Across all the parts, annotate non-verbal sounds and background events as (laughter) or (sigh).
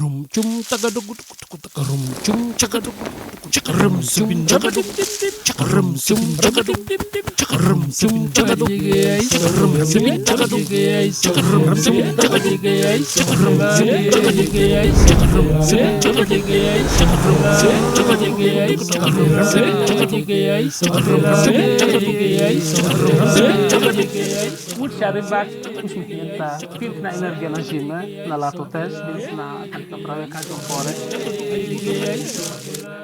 chakarum chum tagadu chakarum chum chakadu chakarum chum chakadu chakarum chum chakadu chakarum chum chakadu chakarum chum chakadu chakarum chum chakadu chakarum chum chakadu chakarum chum chakadu chakarum chum chakadu chakarum chum chakadu chakarum chum chakadu chakarum chum chakadu Would have it back. Piękna energia na zimę, na lato też, więc na tak naprawdę każdą porę.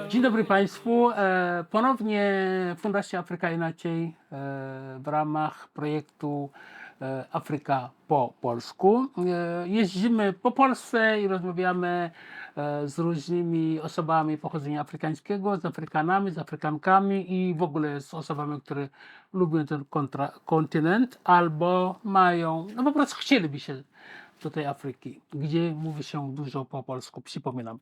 Dzień dobry Państwu. E, Ponownie Fundacja Afryka Inaczej e, w ramach projektu e, Afryka po polsku. Jeździmy po Polsce i rozmawiamy z różnymi osobami pochodzenia afrykańskiego, z Afrykanami, z Afrykankami i w ogóle z osobami, które lubią ten kontra, kontynent albo mają, no po prostu chcieliby się do tej Afryki, gdzie mówi się dużo po polsku, przypominam.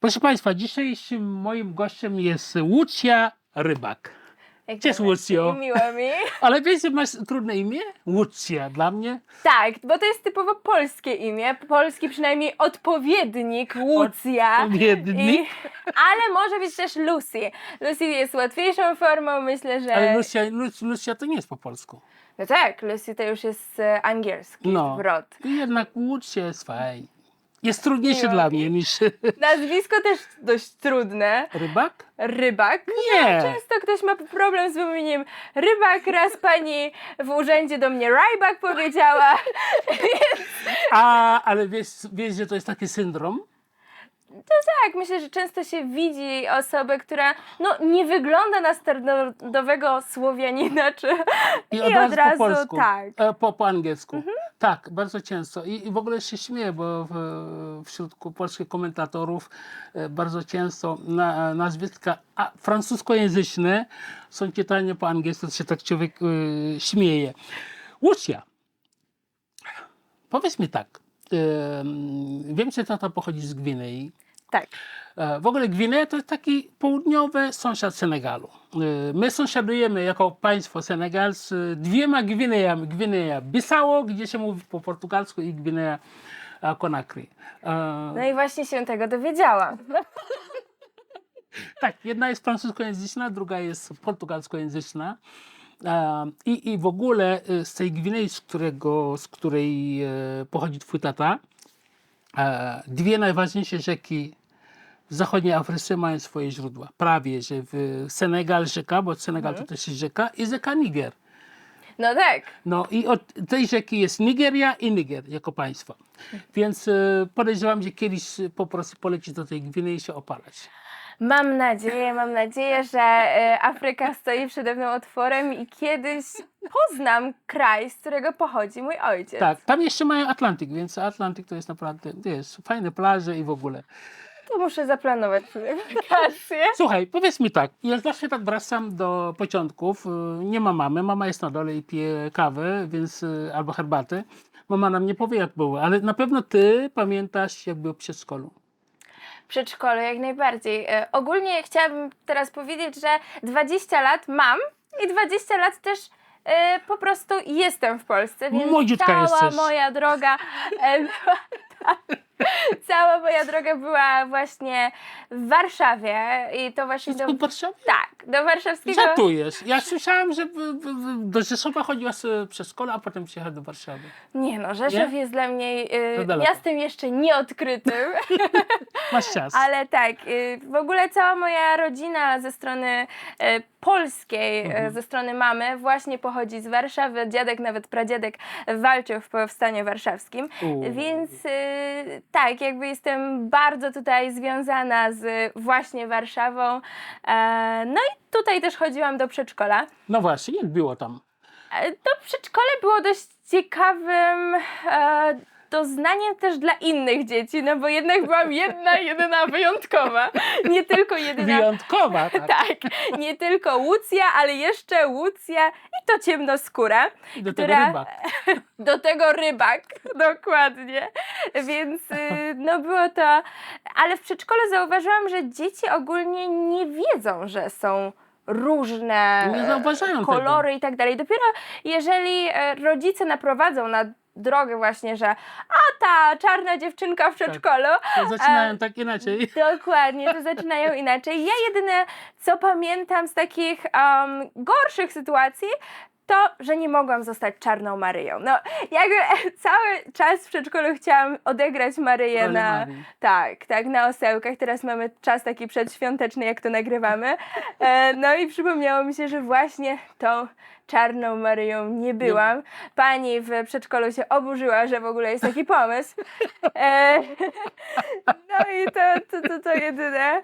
Proszę Państwa, dzisiejszym moim gościem jest Łucja Rybak. Jak Cześć, najbardziej. Łucjo. Miło mi. (laughs) Ale wiesz, że masz trudne imię? Łucja dla mnie. Tak, bo to jest typowo polskie imię. Polski przynajmniej odpowiednik Łucja. Odpowiednik? I, ale może być też Lucy. Lucy jest łatwiejszą formą, myślę, że... Ale Lucia, Lucia, Lucia to nie jest po polsku. No tak, Lucy to już jest e, angielski No. zwrot. I jednak Łucja jest fajnie. Jest trudniejszy Miło dla mnie niż (laughs) Nazwisko też dość trudne. rybak. Rybak. Nie. Często ktoś ma problem z wymówieniem rybak. Raz pani w urzędzie do mnie rybak powiedziała. (laughs) A, ale wiesz, wiesz, że to jest taki syndrom? Tak, myślę, że często się widzi osobę, która no, nie wygląda na standardowego Słowianina, czy I, I od, razu, po polsku. tak. E, po, po angielsku. Tak, bardzo często. I, I w ogóle się śmieję, bo w, wśród polskich komentatorów e, bardzo często na, nazwiska a, francuskojęzyczne są czytane po angielsku, to się tak człowiek e, śmieje. Łucja. Powiedz mi tak. E, wiem, że tata pochodzi z Gwinei. tak. E, W ogóle Gwinea to jest taki południowy sąsiad Senegalu. E, My sąsiadujemy jako państwo Senegal z e, dwiema Gwineami. Gwinea Bissau, gdzie się mówi po portugalsku i Gwinea e, Conakry. E, No i właśnie się tego dowiedziałam. (laughs) Tak, jedna jest francuskojęzyczna, druga jest portugalskojęzyczna. I, I w ogóle z tej Gwinei, z, którego, z której pochodzi twój tata, dwie najważniejsze rzeki w zachodniej Afryce mają swoje źródła. Prawie, że w Senegal rzeka, bo Senegal to też jest rzeka, i rzeka Niger. No tak. No i od tej rzeki jest Nigeria i Niger jako państwo. Więc e, podejrzewam, że kiedyś e, po prostu polecieć do tej Gwinei i się opalać. Mam nadzieję, mam nadzieję, że e, Afryka stoi przede mną otworem i kiedyś poznam kraj, z którego pochodzi mój ojciec. Tak, tam jeszcze mają Atlantyk, więc Atlantyk to jest naprawdę, wiesz, fajne plaże i w ogóle. To muszę zaplanować sobie wakacje. Słuchaj, powiedz mi tak, ja zawsze tak wracam do początków, y, nie ma mamy, mama jest na dole i pije kawę, więc, y, albo herbatę. Mama nam nie powie jak było, ale na pewno ty pamiętasz jak był w przedszkolu. Przedszkolu, jak najbardziej. E, ogólnie chciałabym teraz powiedzieć, że 20 lat mam i 20 lat też e, po prostu jestem w Polsce, więc Młodziutka cała jesteś. moja droga e, była, (laughs) cała moja droga była właśnie w Warszawie i to właśnie do, W Warszawie? tak, do warszawskiego Żartujesz. Ja słyszałam, że do Rzeszowa chodziła sobie przez szkołę, a potem przyjechała do Warszawy. Nie no, Rzeszów Nie? jest dla mnie y, miastem jeszcze nieodkrytym. (laughs) Masz czas. Ale tak, y, w ogóle cała moja rodzina ze strony y, polskiej, y, Mhm. ze strony mamy, właśnie pochodzi z Warszawy. Dziadek, nawet pradziadek walczył w powstaniu warszawskim. U. Więc y, tak, jakby jestem bardzo tutaj związana z właśnie Warszawą. E, no i tutaj też chodziłam do przedszkola. No właśnie, jak było tam? E, To przedszkole było dość ciekawym e, doznaniem też dla innych dzieci, no bo jednak byłam jedna, jedyna wyjątkowa. Nie tylko jedyna. Wyjątkowa, tak. Tak, nie tylko Łucja, ale jeszcze Łucja i to ciemnoskóra. I do tego która- ryba. Do tego rybak, dokładnie. Więc y, no było to. Ale w przedszkolu zauważyłam, że dzieci ogólnie nie wiedzą, że są różne zauważają tego. kolory i tak dalej. Dopiero jeżeli e, rodzice naprowadzą na drogę właśnie, że a ta czarna dziewczynka w przedszkolu. To zaczynają tak inaczej. (laughs) Dokładnie, to zaczynają inaczej. Ja jedyne, co pamiętam z takich um, gorszych sytuacji, to, że nie mogłam zostać czarną Maryją. No, jakby (laughs) cały czas w przedszkolu chciałam odegrać Maryję na... Marii. Tak, tak, na osełkach. Teraz mamy czas taki przedświąteczny, jak to nagrywamy. E, no i przypomniało mi się, że właśnie tą czarną Maryją nie byłam. Pani w przedszkolu się oburzyła, że w ogóle jest taki pomysł. (laughs) E, no i to, to, to, to jedyne.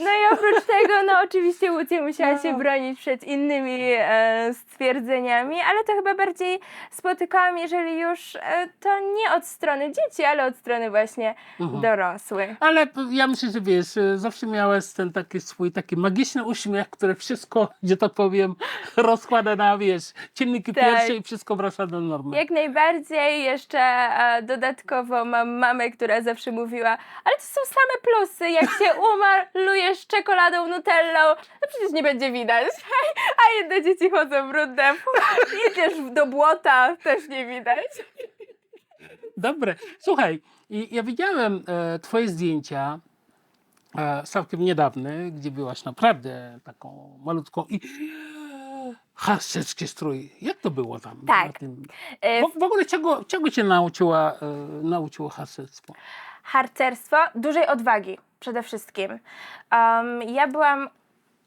No i oprócz tego, no oczywiście Łucja musiała się bronić przed innymi e, stwierdzeniami, ale to chyba bardziej spotykałam, jeżeli już, e, to nie od strony dzieci, ale od strony właśnie Mhm. dorosłych. Ale ja myślę, że wiesz, e, zawsze miałeś ten taki swój taki magiczny uśmiech, który wszystko, że tak powiem, (laughs) rozkłada na, wiesz, czynniki Tak. pierwsze i wszystko wraca do normy. Jak najbardziej jeszcze e, dodatkowo mam mamę, która zawsze mówiła, ale to są same plusy, jak się (laughs) umalujesz czekoladą, nutellą, to przecież nie będzie widać. A jedne dzieci chodzą brudne, jedziesz do błota, też nie widać. Dobre. Słuchaj, i ja widziałem e, twoje zdjęcia e, całkiem niedawne, gdzie byłaś naprawdę taką malutką i harcerski strój. Jak to było tam? Tak. Na tym? E, W, w ogóle czego, czego cię nauczyła, e, nauczyło harcerstwo? harcerstwo dużej odwagi przede wszystkim. Um, ja byłam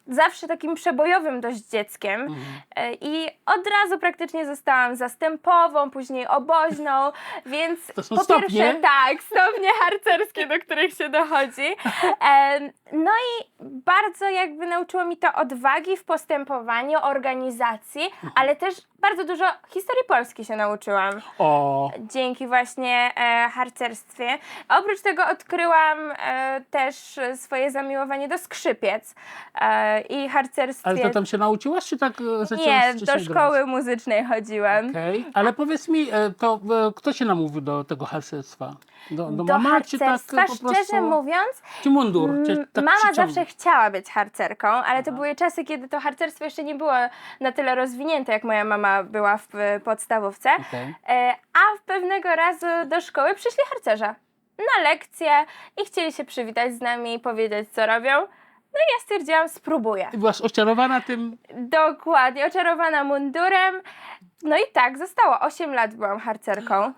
zawsze takim przebojowym dość dzieckiem Mhm. e, i od razu praktycznie zostałam zastępową, później oboźną, (laughs) więc To są po stopnie? pierwsze tak, stopnie harcerskie, do których się dochodzi. (laughs) Em, no i bardzo jakby nauczyło mi to odwagi w postępowaniu, organizacji, Mhm. ale też bardzo dużo historii Polski się nauczyłam O, dzięki właśnie e, harcerstwie. Oprócz tego odkryłam e, też swoje zamiłowanie do skrzypiec e, i harcerstwie. ale to tam się nauczyłaś, czy tak e, zaczęłaś Nie, do grać? szkoły muzycznej chodziłam. Okej, ale powiedz mi, e, to e, kto cię namówił do tego harcerstwa? Do, do, Do mama, czy tak harcerstwa, po prostu? szczerze mówiąc, Czy mundur? Czy Mm, Mama zawsze chciała być harcerką, ale to były czasy, kiedy to harcerstwo jeszcze nie było na tyle rozwinięte, jak moja mama była w podstawówce. Okej. E, A w pewnego razu do szkoły przyszli harcerze na lekcję i chcieli się przywitać z nami i powiedzieć, co robią. No i ja stwierdziłam, spróbuję. Ty byłaś oczarowana tym? Dokładnie, oczarowana mundurem. No i tak, zostało 8 lat byłam harcerką.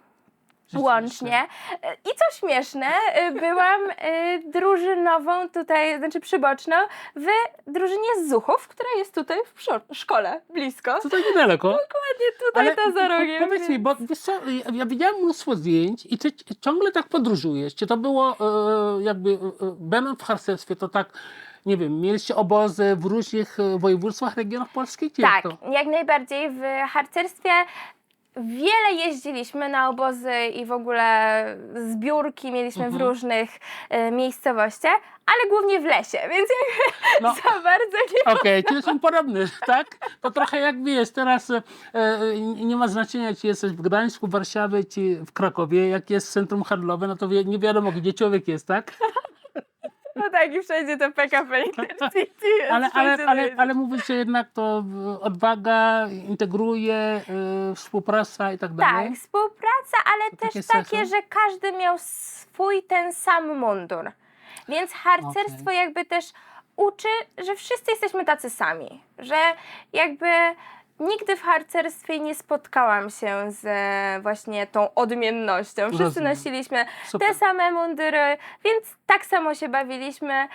Łącznie. E, I co śmieszne, e, byłam e, drużynową tutaj, znaczy przyboczną, w drużynie z Zuchów, która jest tutaj w szkole, blisko. Tutaj niedaleko. Dokładnie tutaj to za rogiem. Powiedz mi, więc- bo wiesz co, ja, widziałem mnóstwo zdjęć i ty ciągle tak podróżujesz. Czy to było e, jakby, będąc w harcerstwie, to tak, nie wiem, mieliście obozy w różnych województwach, regionach Polski? Czy Tak, jak najbardziej. W harcerstwie wiele jeździliśmy na obozy i w ogóle zbiórki mieliśmy w Mhm. różnych e, miejscowościach, ale głównie w lesie, (laughs) więc jakby No. za bardzo nie Okej, czyli są podobne, (laughs) tak? To trochę jak wiesz, teraz e, e, nie ma znaczenia, czy jesteś w Gdańsku, Warszawie, czy w Krakowie. Jak jest centrum handlowe, no to wie, nie wiadomo, gdzie człowiek jest, tak? Tak, i wszędzie to PKP Intercity (laughs) jest. Ale, ale, ale, ale mówisz, że jednak to odwaga integruje, e, współpraca i tak dalej. Tak, współpraca, ale To też takie takie, że każdy miał swój ten sam mundur. Więc harcerstwo jakby też uczy, że wszyscy jesteśmy tacy sami. Że jakby nigdy w harcerstwie nie spotkałam się z e, właśnie tą odmiennością. Wszyscy Rozumiem. nosiliśmy Super. te same mundury, więc tak samo się bawiliśmy.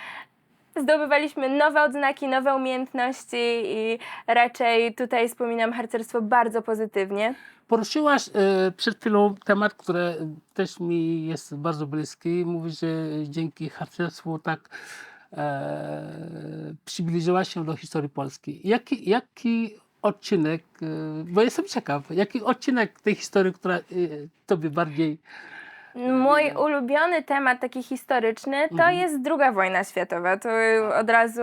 Zdobywaliśmy nowe odznaki, nowe umiejętności i raczej tutaj wspominam harcerstwo bardzo pozytywnie. Poruszyłaś e, przed chwilą temat, który też mi jest bardzo bliski. Mówisz, że dzięki harcerstwu tak e, przybliżyłaś się do historii Polski. Jaki, jaki odcinek, e, bo jestem ciekaw, jaki odcinek tej historii, która e, tobie bardziej... Mój ulubiony temat taki historyczny to Mhm. jest druga wojna światowa. To od razu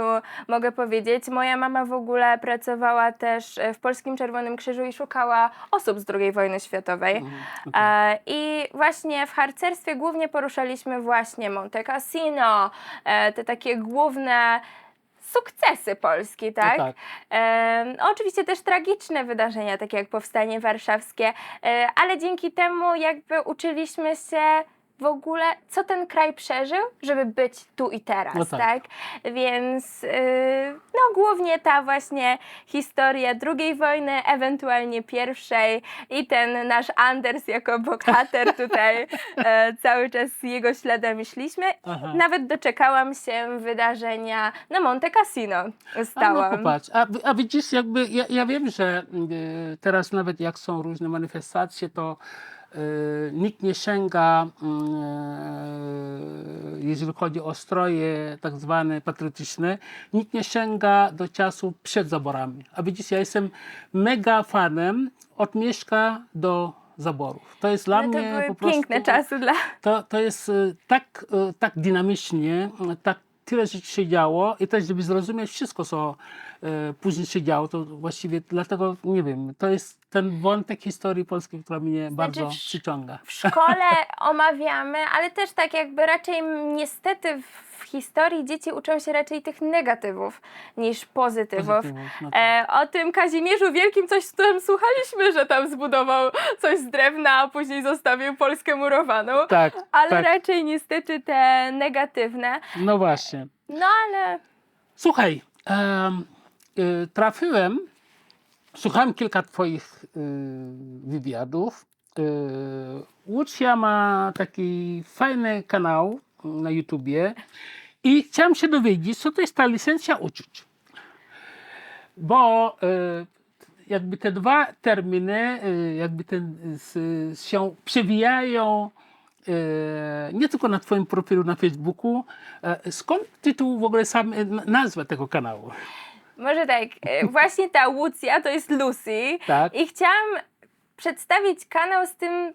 mogę powiedzieć. Moja mama w ogóle pracowała też w Polskim Czerwonym Krzyżu i szukała osób z II wojny światowej. Mhm, okej. E, I właśnie w harcerstwie głównie poruszaliśmy właśnie Monte Cassino, e, te takie główne sukcesy Polski, tak? No tak. E, oczywiście też tragiczne wydarzenia, takie jak Powstanie Warszawskie, e, ale dzięki temu jakby uczyliśmy się w ogóle, co ten kraj przeżył, żeby być tu i teraz, No tak. tak? Więc e, no głównie ta właśnie historia II wojny, ewentualnie pierwszej i ten nasz Anders jako bohater (laughs) tutaj e, cały czas jego śladami szliśmy. Aha. Nawet doczekałam się wydarzenia na Monte Cassino. A no Stałam. popatrz, a, a widzisz, jakby ja, ja wiem, że y, teraz nawet jak są różne manifestacje, to nikt nie sięga, y, jeżeli chodzi o stroje tak zwane patriotyczne, nikt nie sięga do czasu przed zaborami. A widzisz, ja jestem mega fanem od Mieszka do zaborów. To jest dla to mnie były po prostu... piękne czasy dla... To, to jest y, tak, y, tak dynamicznie, y, tak tyle rzeczy się działo i też, żeby zrozumieć wszystko, co y, później się działo, to właściwie dlatego, nie wiem, to jest ten wątek historii polskiej, która mnie bardzo w- przyciąga. w szkole (laughs) omawiamy, ale też tak jakby raczej niestety w historii dzieci uczą się raczej tych negatywów niż pozytywów. Pozytywów, no tak. E, o tym Kazimierzu Wielkim coś tam słuchaliśmy, że tam zbudował coś z drewna, a później zostawił Polskę murowaną. Tak, Ale tak. raczej niestety te negatywne. No właśnie. No ale Słuchaj, y, trafiłem, słuchałem kilka Twoich y, wywiadów. Y, Łucja ma taki fajny kanał na YouTubie i chciałem się dowiedzieć, co to jest ta licencja uczuć. Bo y, jakby te dwa terminy y, jakby ten, y, się przewijają nie tylko na Twoim profilu na Facebooku. E, Skąd tytuł w ogóle sam, nazwa tego kanału? Może tak, e, właśnie ta Łucja to jest Lucy. Tak. I chciałam przedstawić kanał z tym,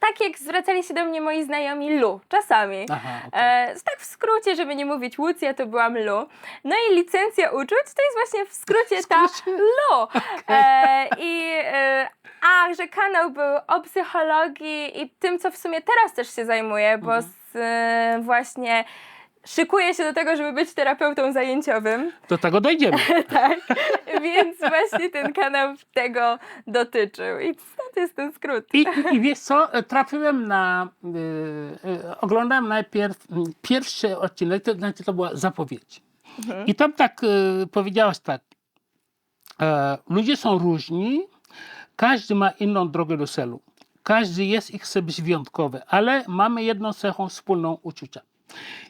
tak jak zwracali się do mnie moi znajomi Lu, czasami. Aha, okej. E, tak w skrócie, żeby nie mówić Łucja, to byłam Lu. No i licencja uczuć to jest właśnie w skrócie ta skrócie? Lu. (laughs) E, I e, a, że kanał był o psychologii i tym, co w sumie teraz też się zajmuję, bo Mhm. z, e, właśnie szykuję się do tego, żeby być terapeutą zajęciowym. Do tego dojdziemy. (laughs) Tak, więc właśnie ten kanał tego dotyczył. I to jest ten skrót. I, i, i wiesz co, trafiłem na, y, y, oglądałem najpierw mm, pierwszy odcinek, to znaczy to była zapowiedź. I tam tak y, powiedziałaś tak, e, ludzie są różni, każdy ma inną drogę do celu. Każdy jest i chce być wyjątkowy, ale mamy jedną cechą wspólną uczucia.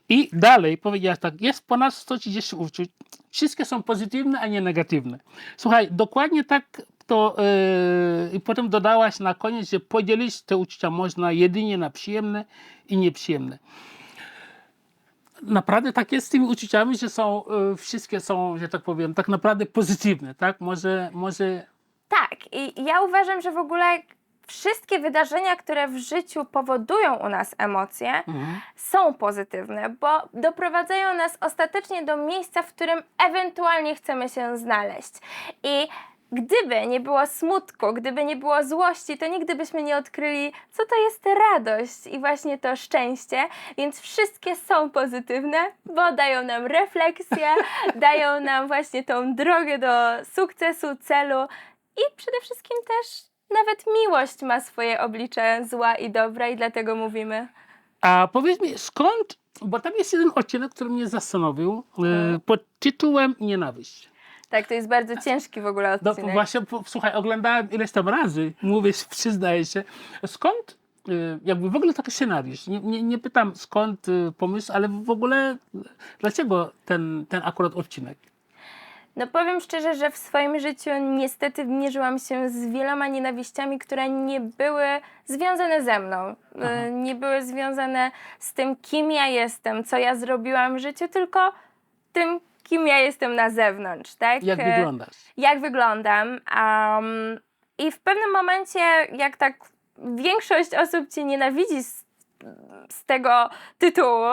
I dalej powiedziałaś tak, jest ponad 130 uczuć, wszystkie są pozytywne, a nie negatywne. Słuchaj, dokładnie tak to yy, i potem dodałaś na koniec, że podzielić te uczucia można jedynie na przyjemne i nieprzyjemne. Naprawdę tak jest z tymi uczuciami, że są, yy, wszystkie są, że tak powiem, tak naprawdę pozytywne, tak? Może, może Tak, i ja uważam, że w ogóle wszystkie wydarzenia, które w życiu powodują u nas emocje, mhm. są pozytywne, bo doprowadzają nas ostatecznie do miejsca, w którym ewentualnie chcemy się znaleźć. I gdyby nie było smutku, gdyby nie było złości, to nigdy byśmy nie odkryli, co to jest radość i właśnie to szczęście. Więc wszystkie są pozytywne, bo dają nam refleksję, (laughs) dają nam właśnie tą drogę do sukcesu, celu i przede wszystkim też nawet miłość ma swoje oblicze zła i dobra i dlatego mówimy. A powiedz mi, skąd, bo tam jest jeden odcinek, który mnie zastanowił, yy, pod tytułem Nienawiść. Tak, to jest bardzo ciężki w ogóle No, odcinek. właśnie, po- słuchaj, oglądałem ileś tam razy, mówię, (laughs) przyznaję się. Skąd y, jakby w ogóle taki scenariusz? Nie, nie, nie pytam skąd y, pomysł, ale w ogóle dlaczego ten, ten akurat odcinek? No powiem szczerze, że w swoim życiu niestety mierzyłam się z wieloma nienawiściami, które nie były związane ze mną. Y, Nie były związane z tym, kim ja jestem, co ja zrobiłam w życiu, tylko tym, kim ja jestem na zewnątrz, tak? Jak E, wyglądasz? jak wyglądam. Um, I w pewnym momencie, jak tak większość osób cię nienawidzi z, z tego tytułu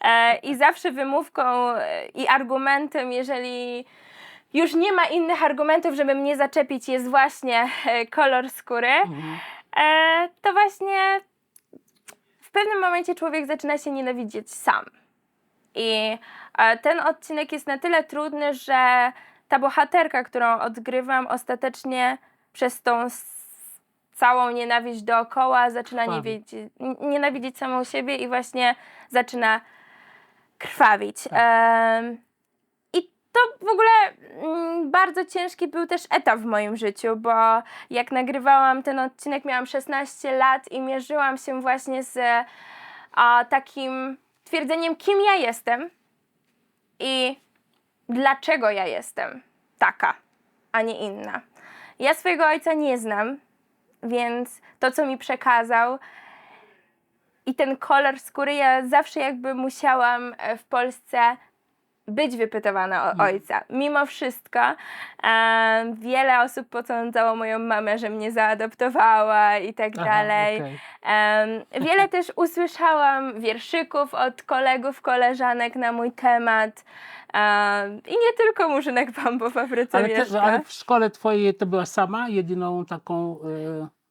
e, i zawsze wymówką e, i argumentem, jeżeli już nie ma innych argumentów, żeby mnie zaczepić, jest właśnie e, kolor skóry, Mhm. e, to właśnie w pewnym momencie człowiek zaczyna się nienawidzieć sam. I e, ten odcinek jest na tyle trudny, że ta bohaterka, którą odgrywam, ostatecznie przez tą całą nienawiść dookoła zaczyna Krwawi. niewidzieć, nienawidzieć samą siebie i właśnie zaczyna krwawić. Tak. To w ogóle mm, bardzo ciężki był też etap w moim życiu, bo jak nagrywałam ten odcinek, miałam 16 lat i mierzyłam się właśnie z a, takim twierdzeniem, kim ja jestem i dlaczego ja jestem taka, a nie inna. Ja swojego ojca nie znam, więc to, co mi przekazał i ten kolor skóry, ja zawsze jakby musiałam e, w Polsce być wypytywana o ojca. Mimo wszystko e, wiele osób posądzało moją mamę, że mnie zaadoptowała i tak Aha, dalej. okej. Em, wiele też usłyszałam wierszyków od kolegów, koleżanek na mój temat. Em, I nie tylko Murzynek Bambo w Afryce Ale, te, mieszka. ale w szkole twojej to była sama, jedyną taką... E,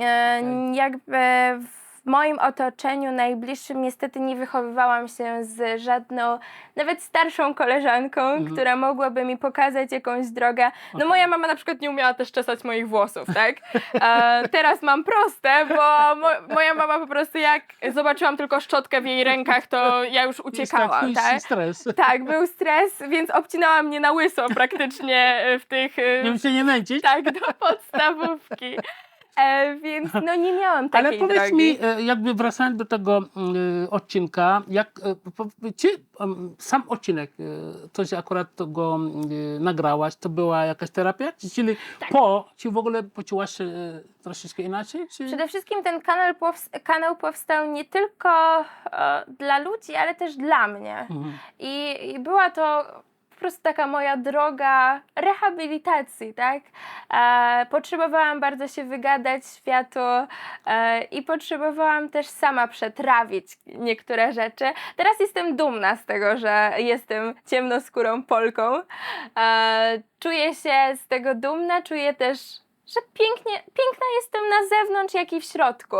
E, Okej. Jakby w moim otoczeniu najbliższym niestety nie wychowywałam się z żadną, nawet starszą koleżanką, Mhm. która mogłaby mi pokazać jakąś drogę. No Okej. moja mama na przykład nie umiała też czesać moich włosów, tak? E, (laughs) teraz mam proste, bo mo- moja mama po prostu jak zobaczyłam tylko szczotkę w jej rękach, to ja już uciekałam, tak? taki stres. Tak, był stres, więc obcinała mnie na łyso praktycznie e, w tych... Nie się nie męczyć. tak, do podstawówki. E, więc no nie miałam (laughs) takiej Ale powiedz drogi. mi, e, jakby wracając do tego e, odcinka, jak, e, po- czy em, sam odcinek, to, że akurat to go e, nagrałaś, to była jakaś terapia? Czy- Czyli Tak. po, czy w ogóle poczułaś się e, troszeczkę inaczej? Czy... Przede wszystkim ten kanał, kanał powstał nie tylko e, dla ludzi, ale też dla mnie. Mhm. I, I była to prostu taka moja droga rehabilitacji, tak? E, potrzebowałam bardzo się wygadać światu e, i potrzebowałam też sama przetrawić niektóre rzeczy. Teraz jestem dumna z tego, że jestem ciemnoskórą Polką. E, czuję się z tego dumna, czuję też że pięknie, piękna jestem na zewnątrz, jak i w środku,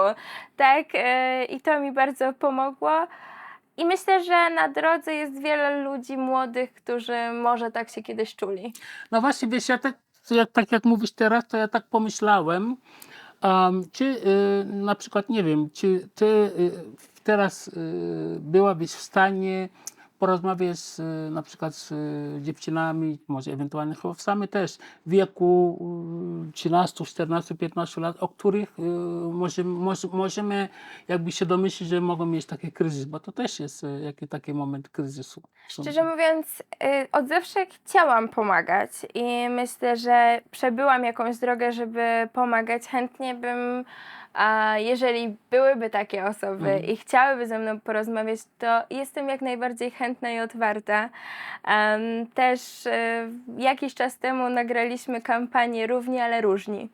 tak? E, I to mi bardzo pomogło. I myślę, że na drodze jest wiele ludzi młodych, którzy może tak się kiedyś czuli. No właśnie, wiesz, ja tak, jak, tak jak mówisz teraz, to ja tak pomyślałem, um, czy y, na przykład, nie wiem, czy ty y, teraz y, byłabyś w stanie porozmawiać z, y, na przykład z y, dziewczynami, może ewentualnie chłopcami też w wieku y, 13, 14, 15 lat, o których y, możemy, może, możemy jakby się domyślić, że mogą mieć taki kryzys, bo to też jest y, jaki, taki moment kryzysu. Szczerze mówiąc, od zawsze chciałam pomagać i myślę, że przebyłam jakąś drogę, żeby pomagać. Chętnie bym, a jeżeli byłyby takie osoby Mhm. i chciałyby ze mną porozmawiać, to jestem jak najbardziej chętna i otwarta. Em, też y, jakiś czas temu nagraliśmy kampanię Równi, ale różni,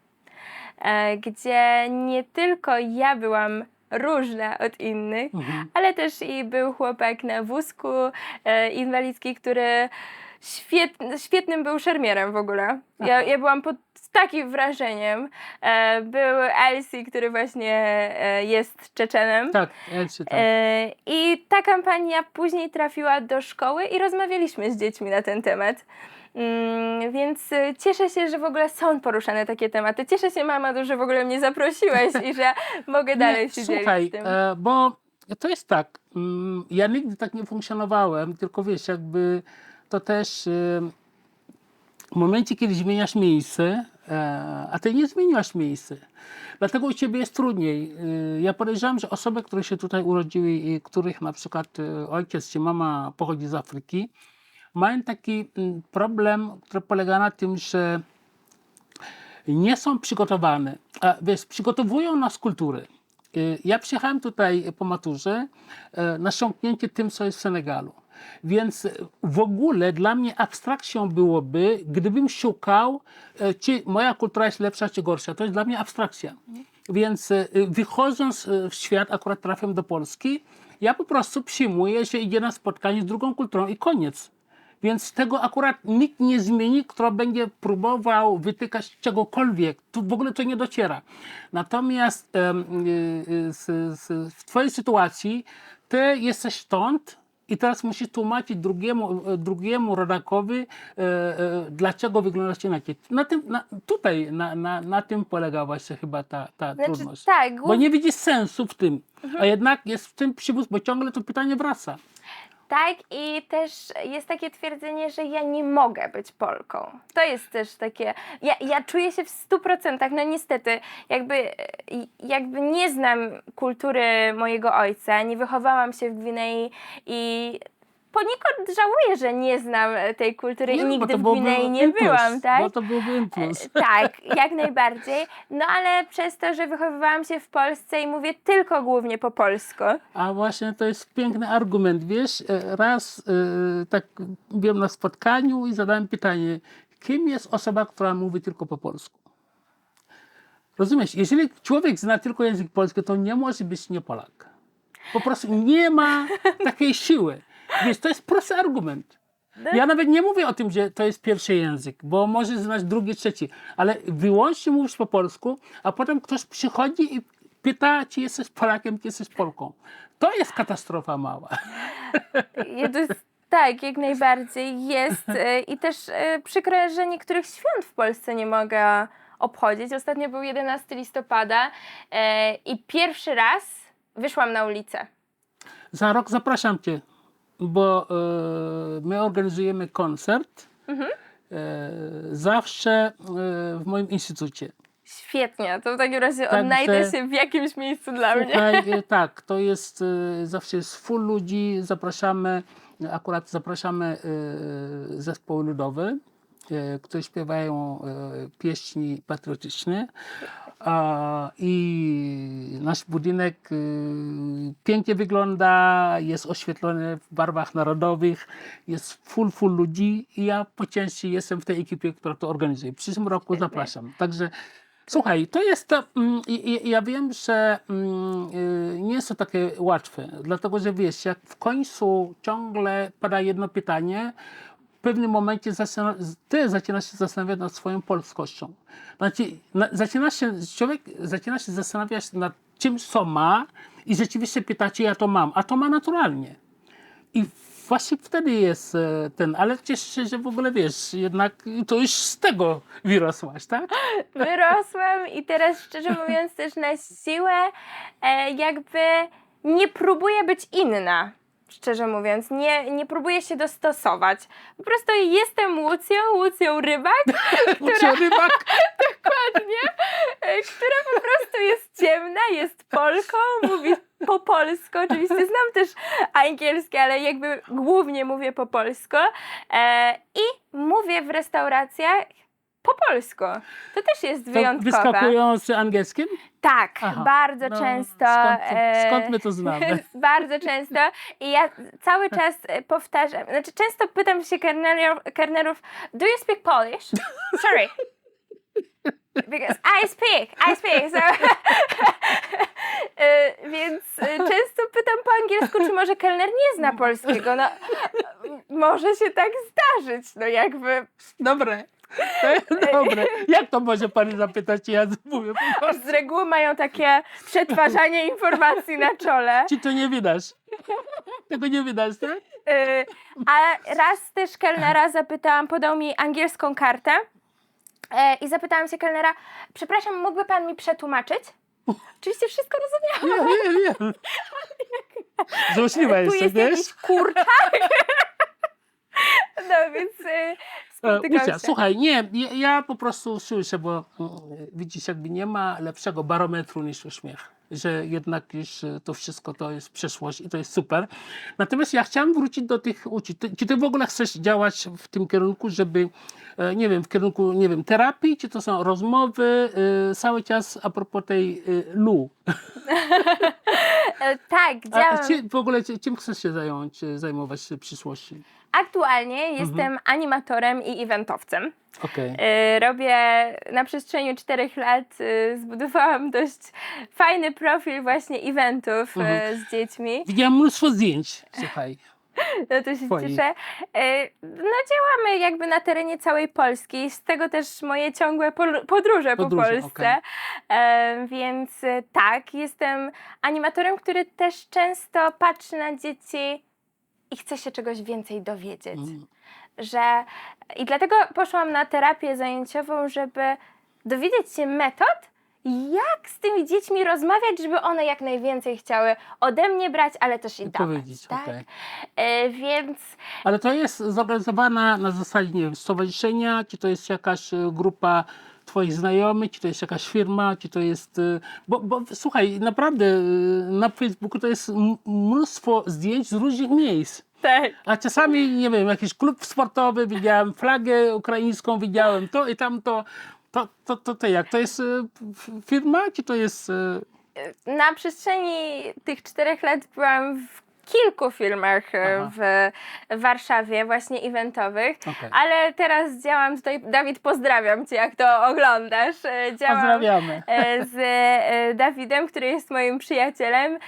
e, gdzie nie tylko ja byłam różna od innych, Mhm. ale też i był chłopak na wózku e, inwalidzki, który świet, świetnym był szermierem w ogóle. Ja, ja byłam pod takim wrażeniem. E, był Elsie, który właśnie e, jest Czeczenem. Tak, Elsie, tak. E, I ta kampania później trafiła do szkoły i rozmawialiśmy z dziećmi na ten temat. Mm, więc cieszę się, że w ogóle są poruszane takie tematy. Cieszę się, mama, że w ogóle mnie zaprosiłeś i że (laughs) mogę dalej Nie, się Słuchaj, dzielić tym. e, bo to jest tak, mm, ja nigdy tak nie funkcjonowałem, tylko wiesz, jakby to też e, w momencie, kiedy zmieniasz miejsce, a ty nie zmieniłaś miejsce, dlatego u ciebie jest trudniej. E, Ja podejrzewam, że osoby, które się tutaj urodziły i których na przykład e, ojciec czy mama pochodzi z Afryki, mają taki mm, problem, który polega na tym, że nie są przygotowane. A wiesz, przygotowują nas kultury. Ja przyjechałem tutaj po maturze e, nasiąknięcie tym, co jest w Senegalu. Więc w ogóle dla mnie abstrakcją byłoby, gdybym szukał, e, czy moja kultura jest lepsza, czy gorsza. To jest dla mnie abstrakcja. Więc e, wychodząc e, w świat, akurat trafiam do Polski, ja po prostu przyjmuję, że idzie na spotkanie z drugą kulturą i koniec. Więc tego akurat nikt nie zmieni, kto będzie próbował wytykać czegokolwiek. Tu w ogóle to nie dociera. Natomiast w Twojej sytuacji ty jesteś stąd, I teraz musisz tłumaczyć drugiemu, e, drugiemu rodakowi, e, e, dlaczego wyglądasz inaczej. Na tym, na, tutaj na, na, na tym polega właśnie chyba ta, ta Znaczy, trudność. tak, Bo głów... nie widzisz sensu w tym. A jednak jest w tym przywóz, bo ciągle to pytanie wraca. Tak i też jest takie twierdzenie, że ja nie mogę być Polką. To jest też takie, ja, ja czuję się w stu procentach, no niestety, jakby, jakby nie znam kultury mojego ojca, nie wychowałam się w Gwinei i poniekąd żałuję, że nie znam e, tej kultury i no, bo nigdy w Gwinei nie impuls, byłam, tak? Bo to byłby impuls. Tak, jak najbardziej. No ale przez to, że wychowywałam się w Polsce i mówię tylko głównie po polsku. A właśnie to jest piękny argument. Wiesz, e, raz e, tak byłem na spotkaniu i zadałem pytanie, kim jest osoba, która mówi tylko po polsku? Rozumiesz, jeżeli człowiek zna tylko język polski, to nie może być nie Polak. Po prostu nie ma takiej siły. Wiesz, to jest prosty argument. Ja nawet nie mówię o tym, że to jest pierwszy język, bo możesz znać drugi, trzeci, ale wyłącznie mówisz po polsku, a potem ktoś przychodzi i pyta, czy jesteś Polakiem, czy jesteś Polką. To jest katastrofa mała. Tak, jak najbardziej jest. e, I też e, przykro, że niektórych świąt w Polsce nie mogę obchodzić. Ostatnio był 11 listopada e, i pierwszy raz wyszłam na ulicę. Za rok zapraszam Cię, bo e, my organizujemy koncert e, zawsze e, w moim instytucie. Świetnie, to w takim razie Także- odnajdę się w jakimś miejscu dla mnie. Słuchaj, e, (laughs) tak, to jest zawsze jest full ludzi, zapraszamy, akurat zapraszamy zespoły ludowe, które śpiewają pieśni patriotyczne. I nasz budynek e, pięknie wygląda, jest oświetlony w barwach narodowych, jest full, full ludzi i ja po części jestem w tej ekipie, która to organizuje. W przyszłym roku zapraszam. Także Słuchaj, to jest mm, ja wiem, że mm, y, nie jest to takie łatwe, dlatego że wiesz, jak w końcu ciągle pada jedno pytanie, pewnym momencie zastan- ty zaczynasz się zastanawiać nad swoją polskością. Znaczy, na, zaczynasz się, człowiek zaczyna się zastanawiać nad czymś, co ma i rzeczywiście pyta, czy ja to mam, a to ma naturalnie. I właśnie wtedy jest e, ten, ale cieszę się, że w ogóle wiesz, jednak to już z tego wyrosłaś, tak? Wyrosłam i teraz szczerze (laughs) mówiąc też na siłę e, jakby nie próbuję być inna. Szczerze mówiąc, nie, nie próbuję się dostosować. Po prostu jestem Łucją, Łucją Rybak, (laughs) Ucie rybak. (laughs) dokładnie, która po prostu jest ciemna, jest Polką, mówi po polsku. Oczywiście znam też angielski, ale jakby głównie mówię po polsku. E, I mówię w restauracjach po polsku. To też jest To wyjątkowe. wyskakują z angielskim? Tak, Aha, bardzo no, często. skąd to- e, skąd my to znamy? (laughs) bardzo często. I ja cały czas e, powtarzam, znaczy często pytam się kelnerów, kelnerów do you speak Polish? (laughs) Sorry. Because I speak, I speak. So, (laughs) E, Więc często pytam po angielsku, czy może kelner nie zna polskiego. No, może się tak zdarzyć, no jakby Dobre. Dobre. Jak to może pani zapytać, czy ja mówię po z reguły mają takie przetwarzanie informacji na czole. Czy to nie widać? Tego nie widać, tak? Y, A raz też kelnera zapytałam, podał mi angielską kartę e, i zapytałam się kelnera, przepraszam, mógłby pan mi przetłumaczyć? Oczywiście wszystko rozumiałam. Nie, nie, nie. (laughs) Złośliwa Tu jesteś, jest wiesz? jakiś kurczak. (laughs) No więc y, spotykam Ucia, się. słuchaj, nie, ja, ja po prostu słyszę, bo mm, widzisz, jakby nie ma lepszego barometru niż uśmiech, że jednak już e, to wszystko to jest przeszłość i to jest super. Natomiast ja chciałem wrócić do tych uczuć. Ty, czy ty w ogóle chcesz działać w tym kierunku, żeby, e, nie wiem, w kierunku, nie wiem, terapii, czy to są rozmowy, e, cały czas a propos tej Lu. (laughs) E, Tak, A, a działam. czy, w ogóle czy- czym chcesz się zająć, e, zajmować w przyszłości? Aktualnie Mhm. jestem animatorem i eventowcem. Okej. Y, Robię na przestrzeni czterech lat, y, zbudowałam dość fajny profil właśnie eventów y, Mhm. z dziećmi. Widziałam mnóstwo zdjęć, słuchaj. (laughs) No to się cieszę. Y, No działamy jakby na terenie całej Polski, z tego też moje ciągłe pol- podróże po Podróże, Polsce. E, Więc y, tak, jestem animatorem, który też często patrzy na dzieci i chcę się czegoś więcej dowiedzieć. Mm. Że... I dlatego poszłam na terapię zajęciową, żeby dowiedzieć się metod, jak z tymi dziećmi rozmawiać, żeby one jak najwięcej chciały ode mnie brać, ale też i dawać. powiedzieć, tak? okej. E, więc Ale to jest zorganizowana na zasadzie, nie wiem, stowarzyszenia, czy to jest jakaś e, grupa twoich znajomych, czy to jest jakaś firma, czy to jest... e, Bo, bo słuchaj, naprawdę e, na Facebooku to jest m- mnóstwo zdjęć z różnych miejsc. tak. A czasami, nie wiem, jakiś klub sportowy, widziałem flagę ukraińską, widziałem to i tamto. To, to, to, to jak? To jest e, firma, czy to jest... e, na przestrzeni tych czterech lat byłam w kilku filmach e, Aha. w Warszawie, właśnie eventowych, Okej. ale teraz działam tutaj, Dawid pozdrawiam Cię, jak to oglądasz. E, Działam Pozdrawiamy. e, z Dawidem, który jest moim przyjacielem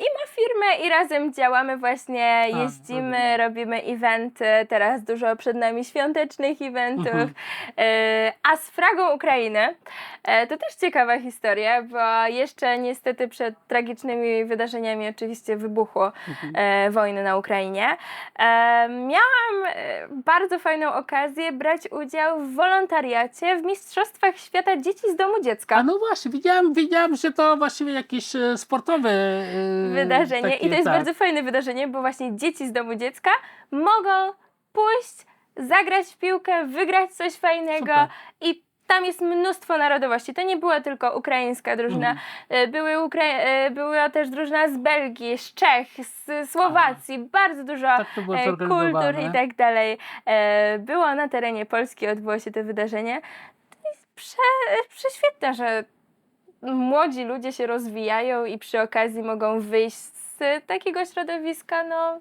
i ma firmę i razem działamy właśnie, jeździmy, rozumiem. robimy eventy, teraz dużo przed nami świątecznych eventów, Mhm. a z Fragą Ukrainy to też ciekawa historia, bo jeszcze niestety przed tragicznymi wydarzeniami oczywiście wybuchło Mhm. e, wojny na Ukrainie. E, miałam e, bardzo fajną okazję brać udział w wolontariacie w Mistrzostwach Świata Dzieci z Domu Dziecka. A no właśnie, widziałem, widziałem, że to właściwie jakieś sportowe wydarzenie takie, i to jest tak. bardzo fajne wydarzenie, bo właśnie dzieci z domu dziecka mogą pójść, zagrać w piłkę, wygrać coś fajnego Super. i tam jest mnóstwo narodowości. To nie była tylko ukraińska drużyna. Mhm. Były, Ukra- e, była też drużyna z Belgii, z Czech, z Słowacji. Bardzo dużo Tak e, kultur i tak dalej. Było na terenie Polski, odbyło się to wydarzenie. To jest prze, prześwietne, że młodzi ludzie się rozwijają i przy okazji mogą wyjść z takiego środowiska, no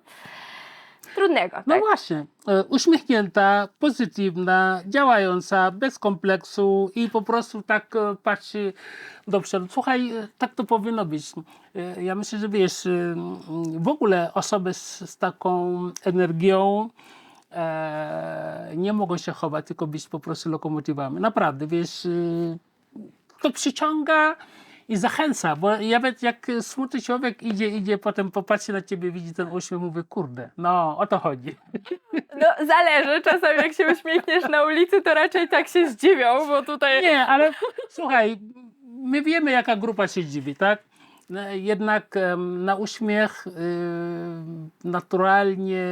trudnego. No tak? właśnie, e, uśmiechnięta, pozytywna, działająca, bez kompleksu i po prostu tak e, patrzy do przodu. Słuchaj, e, tak to powinno być. E, Ja myślę, że wiesz, e, w ogóle osoby z, z taką energią e, nie mogą się chować, tylko być po prostu lokomotywami. Naprawdę, wiesz, e, to przyciąga i zachęca, bo nawet jak smutny człowiek idzie, idzie, potem popatrzy na ciebie, widzi ten uśmiech, mówi, kurde, no o to chodzi. No zależy, czasami jak się uśmiechniesz na ulicy, to raczej tak się zdziwią, bo tutaj... Nie, ale słuchaj, my wiemy, jaka grupa się dziwi, tak? Jednak na uśmiech y, naturalnie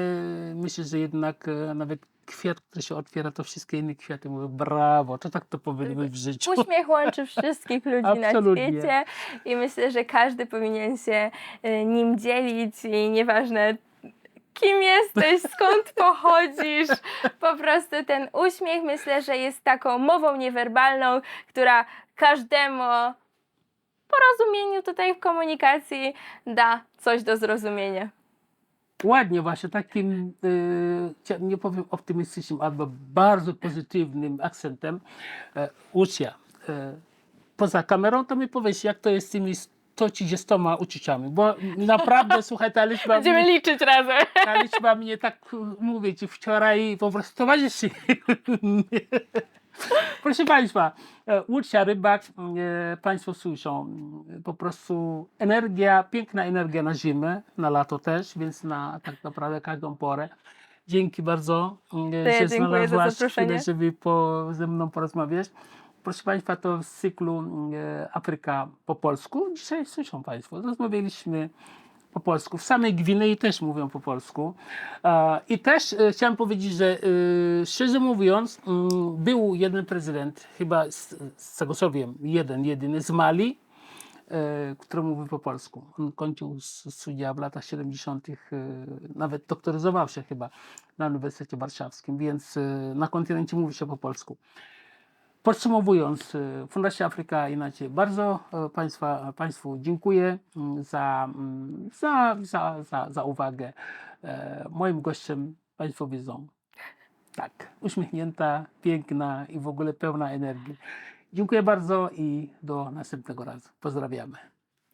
myślę, że jednak e, nawet kwiat, który się otwiera, to wszystkie inne kwiaty mówią brawo, to tak to powinno być w życiu. Uśmiech łączy wszystkich (laughs) ludzi na świecie i myślę, że każdy powinien się y, nim dzielić i nieważne kim jesteś, skąd (laughs) pochodzisz, po prostu ten uśmiech myślę, że jest taką mową niewerbalną, która każdemu porozumieniu tutaj w komunikacji da coś do zrozumienia. Ładnie właśnie, takim, y, chcia- nie powiem optymistycznym, albo bardzo pozytywnym akcentem e, ucznia. E, poza kamerą to mi powiedz, jak to jest z tymi 130 uczuciami, bo naprawdę, (laughs) słuchaj, ta liczba, Będziemy mnie, liczyć razem. ta liczba mnie tak, mówię ci, wczoraj po prostu towarzyszy. (laughs) (laughs) Proszę Państwa, e, Łucja Rybak, e, Państwo słyszą, po prostu energia, piękna energia na zimę, na lato też, więc na tak naprawdę każdą porę. Dzięki bardzo, e, ja że znalazłaś chwilę, żeby po, ze mną porozmawiać. Proszę Państwa, to z cyklu Afryka po polsku. Dzisiaj słyszą Państwo, rozmawialiśmy po polsku. W samej Gwinei też mówią po polsku. E, I też e, chciałem powiedzieć, że e, szczerze mówiąc, mm, był jeden prezydent, chyba z, z tego co wiem, jeden, jedyny z Mali, który mówi po polsku. On kończył studia w latach 70., e, nawet doktoryzował się chyba na Uniwersytecie Warszawskim, więc na kontynencie mówi się po polsku. Podsumowując, e, Fundacja Afryka Inaczej, bardzo e, państwa, Państwu dziękuję mm, za, mm, za, za, za, za uwagę. E, Moim gościem Państwo wiedzą, tak, uśmiechnięta, piękna i w ogóle pełna energii. Dziękuję bardzo i do następnego razu. Pozdrawiamy.